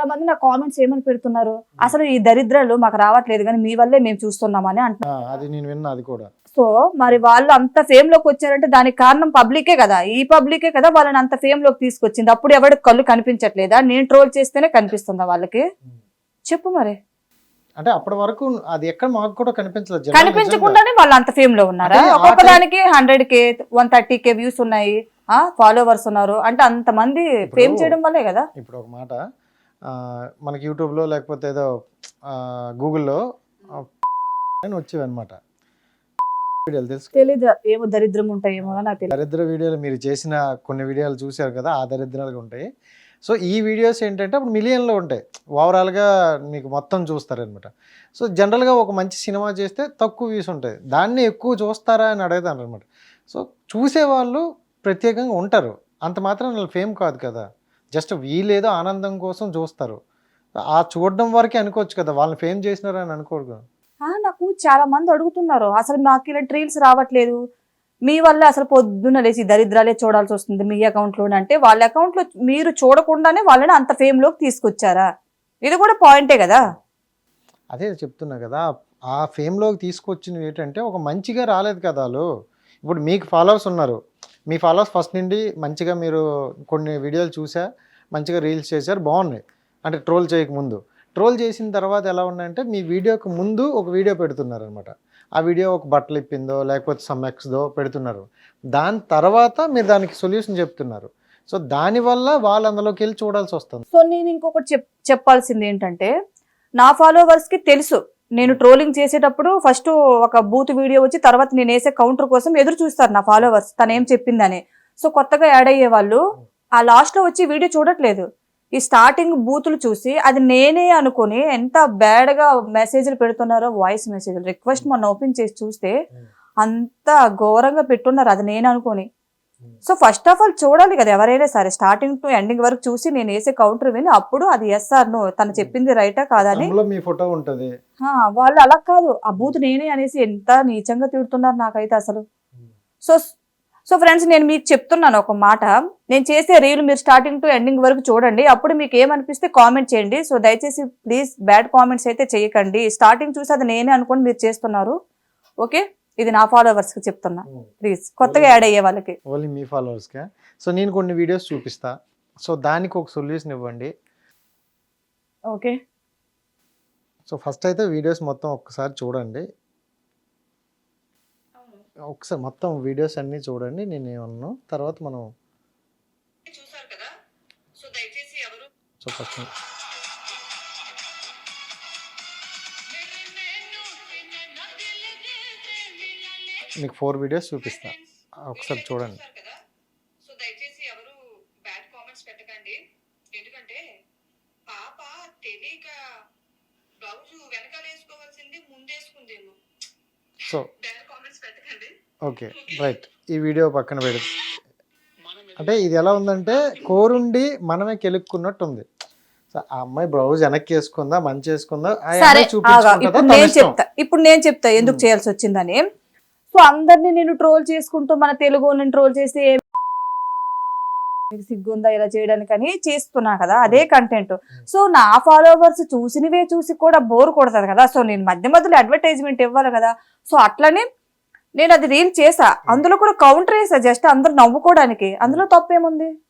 చాలా మంది నా కామెంట్స్ ఏమని పెడుతున్నారు? అసలు ఈ దరిద్రాలు మాకు రావట్లేదు కానీ మీ వల్లే మేము చూస్తున్నామని అంటున్నారు. ఆ, అది నేను విన్నా అది కూడా. సో మరి వాళ్ళు అంత ఫేమ్లోకి వచ్చారంటే దానికి కారణం పబ్లికే కదా. ఈ పబ్లికే కదా వాళ్ళని అంత ఫేమ్లోకి తీసుకొచ్చింది. అప్పుడు ఎవరికి కళ్ళు కనిపించట్లేదా? నేను ట్రోల్ చేస్తేనే కనిపిస్తుందా వాళ్ళకి? చెప్పు మరి. అంటే అప్పటి వరకు అది ఎక్కడ మాకు కూడా కనిపించలేదు. కనిపించకుండానే వాళ్ళు అంత ఫేమ్లో ఉన్నారా? అంటే ఆ ఒక్కొక్క దానికి hundred K one thirty K views ఉన్నాయి ఫాలోవర్స్ ఉన్నారు. అంటే అంత మంది ఫేమ్ చేయడం వల్లే కదా. ఇప్పుడు ఒక మాట. మనకి యూట్యూబ్లో లేకపోతే ఏదో గూగుల్లో అని వచ్చేవి అనమాట వీడియోలు తెలుసు. తెలీదు ఏమో దరిద్రం ఉంటాయేమో అని నాకు తెలియదు దరిద్ర వీడియోలు మీరు చేసిన కొన్ని వీడియోలు చూశారు కదా ఆ దరిద్రాలుగా ఉంటాయి. సో ఈ వీడియోస్ ఏంటంటే అప్పుడు మిలియన్లో ఉంటాయి. ఓవరాల్గా మీకు మొత్తం చూస్తారనమాట సో జనరల్గా ఒక మంచి సినిమా చేస్తే తక్కువ వ్యూస్ ఉంటాయి. దాన్ని ఎక్కువ చూస్తారా అని అడుగుతాను అనమాట సో చూసేవాళ్ళు ప్రత్యేకంగా ఉంటారు. అంత మాత్రం వాళ్ళు ఫేమ్ కాదు కదా. జస్ట్ వీళ్ళేదో ఆనందం కోసం చూస్తారు. ఆ చూడడం వరకే అనుకోవచ్చు కదా వాళ్ళని ఫేమ్ చేసినారని అనుకోరు నాకు చాలా మంది అడుగుతున్నారు. అసలు మాకు ఇలా ట్రీల్స్ రావట్లేదు. మీ వల్ల అసలు పొద్దున్న లేచి దరిద్రాలే చూడాల్సి వస్తుంది మీ అకౌంట్లో అంటే వాళ్ళ అకౌంట్లో మీరు చూడకుండానే వాళ్ళని అంత ఫేమ్లోకి తీసుకొచ్చారా? ఇది కూడా పాయింటే కదా. అదే చెప్తున్నా కదా ఆ ఫేమ్లోకి తీసుకొచ్చినవి ఏంటంటే ఒక మంచిగా రాలేదు కదా వాళ్ళు. ఇప్పుడు మీకు ఫాలోవర్స్ ఉన్నారు. మీ ఫాలోవర్స్ ఫస్ట్ నుండి మంచిగా మీరు కొన్ని వీడియోలు చూసా మంచిగా రీల్స్ చేశారు బాగున్నాయి. అంటే ట్రోల్ చేయకముందు ట్రోల్ చేసిన తర్వాత ఎలా ఉన్నాయంటే మీ వీడియోకి ముందు ఒక వీడియో పెడుతున్నారు అనమాట ఆ వీడియో ఒక బట్టలు ఇప్పిందో లేకపోతే సమ్ ఎక్స్దో పెడుతున్నారు. దాని తర్వాత మీరు దానికి సొల్యూషన్ చెప్తున్నారు. సో దానివల్ల వాళ్ళు అందులోకి వెళ్ళి చూడాల్సి వస్తుంది. సో నేను ఇంకొకటి చెప్ చెప్పాల్సింది ఏంటంటే నా ఫాలోవర్స్కి తెలుసు. నేను ట్రోలింగ్ చేసేటప్పుడు ఫస్ట్ ఒక బూత్ వీడియో వచ్చి తర్వాత నేను వేసే కౌంటర్ కోసం ఎదురు చూస్తారు నా ఫాలోవర్స్ తను ఏం చెప్పిందని. సో కొత్తగా యాడ్ అయ్యే వాళ్ళు ఆ లాస్ట్లో వచ్చి వీడియో చూడట్లేదు. ఈ స్టార్టింగ్ బూతులు చూసి అది నేనే అనుకుని ఎంత బ్యాడ్గా మెసేజ్లు పెడుతున్నారో వాయిస్ మెసేజ్లు రిక్వెస్ట్ మొన్న ఓపెన్ చేసి చూస్తే అంత ఘోరంగా పెట్టున్నారు అది నేను అనుకోని. సో ఫస్ట్ ఆఫ్ ఆల్ చూడాలి కదా ఎవరైనా సరే స్టార్టింగ్ టు ఎండింగ్ వరకు చూసి నేను వేసే కౌంటర్ విని అప్పుడు అది ఎస్ ఆర్ నో తను చెప్పింది రైటా కాదని మీ ఫోటో ఉంటుంది. వాళ్ళు అలా కాదు. ఆ బూత్ నేనే అనేసి ఎంత నీచంగా తిడుతున్నారు నాకైతే అసలు. సో సో ఫ్రెండ్స్ నేను మీకు చెప్తున్నాను ఒక మాట. నేను చేసే రీల్ మీరు స్టార్టింగ్ టు ఎండింగ్ వరకు చూడండి. అప్పుడు మీకు ఏమనిపిస్తే కామెంట్ చేయండి. సో దయచేసి ప్లీజ్ బ్యాడ్ కామెంట్స్ అయితే చేయకండి. స్టార్టింగ్ చూసి అది నేనే అనుకోని మీరు చేస్తున్నారు. ఓకే ఇది నా ఫాలోవర్స్కి చెప్తున్నా. ప్లీజ్ కొత్తగా యాడ్ అయ్యే వాళ్ళకి ఓన్లీ మీ ఫాలోవర్స్కే సో నేను కొన్ని వీడియోస్ చూపిస్తా. సో దానికి ఒక సొల్యూషన్ ఇవ్వండి. ఓకే సో ఫస్ట్ అయితే వీడియోస్ మొత్తం ఒక్కసారి చూడండి. ఒకసారి మొత్తం వీడియోస్ అన్నీ చూడండి. నేను ఏమన్నాను తర్వాత మనం చూసారు కదా? సో దయచేసి ఎవరు సో ఫస్ట్ మీకు ఫోర్ వీడియోస్ చూపిస్తా. ఒకసారి చూడండి. సో దయచేసి ఎవరు బ్యాడ్ కామెంట్స్ పెట్టకండి. ఎందుకంటే పాప తెలియక బ్లౌజ్ వెనకాల వేసుకోవాల్సింది ముందేసుకుందేమో. సో బ్యాడ్ కామెంట్స్ పెట్టకండి. ఓకే రైట్ ఈ వీడియో పక్కన పెడు అంటే ఇది ఎలా ఉందంటే కోరుండి మనమే కెలుక్కున్నట్టు ఉంది సో ఆ అమ్మాయి బ్లౌజ్ వెనక్కి వేసుకుందా మంచి వేసుకుందా ఇప్పుడు నేను. చెప్తా ఇప్పుడు నేను చెప్తా ఎందుకు Hmm. చేయాల్సి వచ్చిందని. సో అందరినీ నేను ట్రోల్ చేసుకుంటూ మన తెలుగు ట్రోల్ చేసి మీకు సిగ్గుందా ఇలా చేయడానికని చేస్తున్నా కదా అదే కంటెంట్ సో నా ఫాలోవర్స్ చూసినవే చూసి కూడా బోర్ కొడతారు కదా సో నేను మధ్య మధ్యలో అడ్వర్టైజ్మెంట్ ఇవ్వాలి కదా. సో అట్లనే నేను అది రీల్ చేసా. అందులో కూడా కౌంటర్ వేసా జస్ట్ అందరు నవ్వుకోవడానికి. అందులో తప్పేముంది?